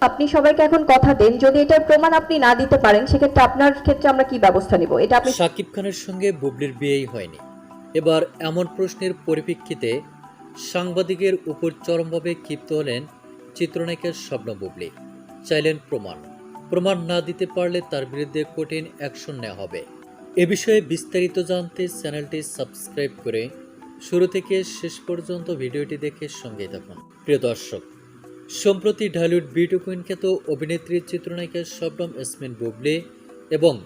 আপনি সবাইকে এখন কথা দেন। যদি এটার প্রমাণ আপনি না দিতে পারেন, সেক্ষেত্রে আপনার ক্ষেত্রে আমরা কি ব্যবস্থা নিব? এটা আপনি শাকিব খানের সঙ্গে বুবলির বিয়েই হয়নি। এবার এমন প্রশ্নের পরিপ্রেক্ষিতে সাংবাদিকের উপর চরমভাবে ক্ষিপ্ত হলেন চিত্রনায়িকা স্বপ্ন বুবলি। চাইলেন প্রমাণ। প্রমাণ না দিতে পারলে তার বিরুদ্ধে কঠিন অ্যাকশন নেওয়া হবে। এ বিষয়ে বিস্তারিত জানতে চ্যানেলটি সাবস্ক্রাইব করে শুরু থেকে শেষ পর্যন্ত ভিডিওটি দেখে সঙ্গে থাকুন। প্রিয় দর্শক সম্প্রতি ঢালিউড বিউটি কুইন খ্যাত অভিনেত্রী চিত্রনায়িকা শবনম এসমিন বুবলি এবং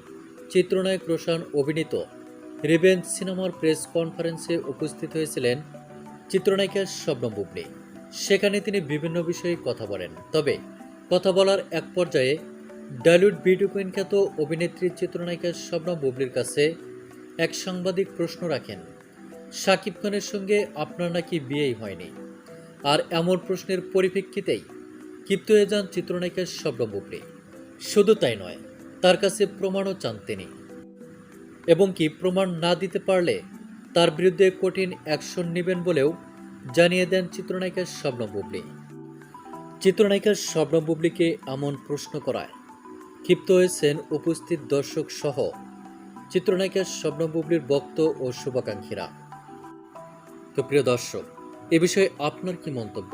চিত্রনায়ক রোশান অভিনীত রিভেঞ্জ সিনেমার প্রেস কনফারেন্সে উপস্থিত হয়েছিলেন চিত্রনায়িকা শবনম বুবলি। সেখানে তিনি বিভিন্ন বিষয়ে কথা বলেন। তবে কথা বলার এক পর্যায়ে ডালিউড বিউটি কুইন খ্যাত অভিনেত্রী চিত্রনায়িকা শবনম বুবলির কাছে এক সাংবাদিক প্রশ্ন রাখেন, শাকিব খানের সঙ্গে আপনার নাকি বিয়েই হয়নি? আর এমন প্রশ্নের পরিপ্রেক্ষিতেই ক্ষিপ্ত হয়ে যান চিত্রনায়িকা শবনম বুবলি। শুধু তাই নয়, তার কাছে প্রমাণও চান তিনি। এবং কি প্রমাণ না দিতে পারলে তার বিরুদ্ধে কঠিন অ্যাকশন নেবেন বলেও জানিয়ে দেন চিত্রনায়িকা শবনম বুবলি। চিত্রনায়িকা শবনম বুবলিকে এমন প্রশ্ন করায়, ক্ষিপ্ত হয়েছেন উপস্থিত দর্শক সহ চিত্রনায়িকা শবনম বুবলির ভক্ত ও শুভাকাঙ্ক্ষীরা। তো প্রিয় দর্শক এ বিষয়ে আপনার কি মন্তব্য?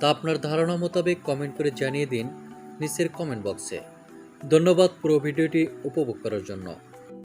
তা আপনার ধারণা মোতাবেক কমেন্ট করে জানিয়ে দিন নিচের কমেন্ট বক্সে ধন্যবাদ পুরো ভিডিওটি উপভোগ করার জন্য।